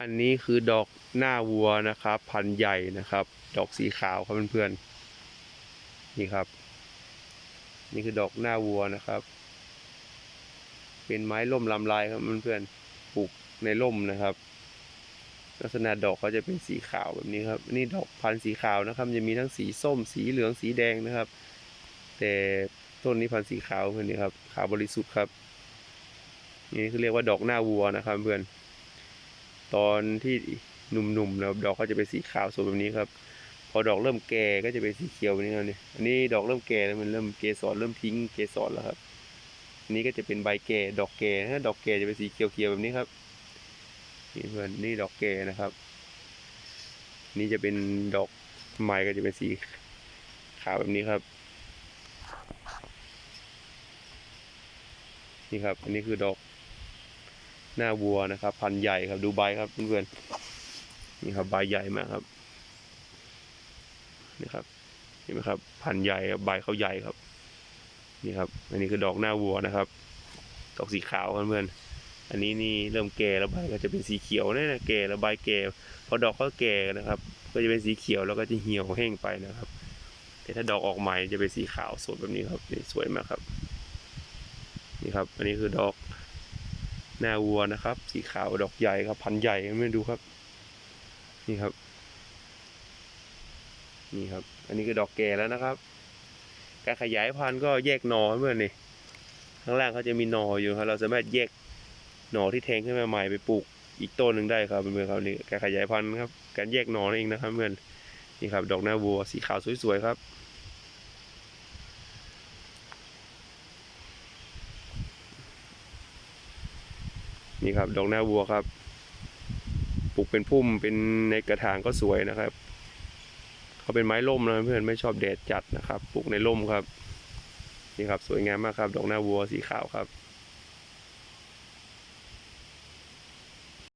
อันนี้คือดอกหน้าวัวนะครับ พันธุ์ใหญ่นะครับ ดอกสีขาวครับเพื่อนๆนี่ครับ นี่คือดอกหน้าวัวนะครับ เป็นไม้ล่มลำลายครับเพื่อนๆปลูกในร่มนะครับ ลักษณะดอกเขาจะเป็นสีขาวแบบนี้ครับนี่ดอกพันธุ์สีขาวนะครับ จะมีทั้งสีส้มสีเหลืองสีแดงนะครับ แต่ต้นนี้พันธุ์สีขาวเพื่อนนี่ครับขาวบริสุทธิ์ครับนี่คือเรียกว่าดอกหน้าวัวนะครับเพื่อน ตอนที่หนุ่มๆนะครับดอกก็จะเป็นสีขาวสวยแบบนี้ครับ พอดอกเริ่มแก่ก็จะเป็นสีเขียวแบบนี้ครับนี่อันนี้ดอกเริ่มแก่แล้วมันเริ่มเกสรเริ่มทิ้งเกสรแล้วครับอันนี้ก็จะเป็นใบแก่ดอกแก่ถ้าดอกแก่จะเป็นสีเขียวๆแบบนี้ครับนี่เพื่อนนี่ดอกแก่นะครับ นี่จะเป็นดอกใหม่ก็จะเป็นสีขาวแบบนี้ครับนี่ครับ อันนี้คือดอก หน้าวัวนะครับ พันใหญ่ครับดูใบครับเพื่อนๆนี่ครับใบใหญ่มากครับนี่ครับเห็นไหมครับ พันใหญ่ครับใบเขาใหญ่ครับ นี่ครับ อันนี้คือดอกหน้าวัวนะครับดอกสีขาวครับเพื่อนๆอันนี้นี่เริ่มแก่แล้วใบก็จะเป็นสีเขียวนี่นะแก่แล้วใบแก่พอดอกเขาแก่นะครับ ก็จะเป็นสีเขียวแล้วก็จะเหี่ยวแห้งไปนะครับ แต่ถ้าดอกออกใหม่จะเป็นสีขาวสดแบบนี้ครับนี่สวยมากครับ นี่ครับ อันนี้คือดอก น้าวัวนะครับ สีขาวดอกใหญ่ครับพันใหญ่ไม่ดูครับ นี่ครับ นี่ครับ อันนี้คือดอกแก่แล้วนะครับ การขยายพันธุ์ก็แยกหนอเพื่อนนี่ข้างล่างเขาจะมีหนออยู่ครับ เราสามารถแยกหนอที่แทงขึ้นมาใหม่ไปปลูกอีกต้นหนึ่งได้ครับเพื่อนครับนี่การขยายพันธุ์ครับ การแยกหนอนั่นเองนะครับเพื่อนนี่ครับ ดอกหน้าวัวสีขาวสวยๆครับ นี่ครับ ดอกหน้าวัวครับ ปลูกเป็นพุ่มเป็นในกระถางก็สวยนะครับ เขาเป็นไม้ร่มนะเพื่อนไม่ชอบแดดจัดนะครับ ปลูกในร่มครับ นี่ครับสวยงามมากครับ ดอกหน้าวัวสีขาวครับ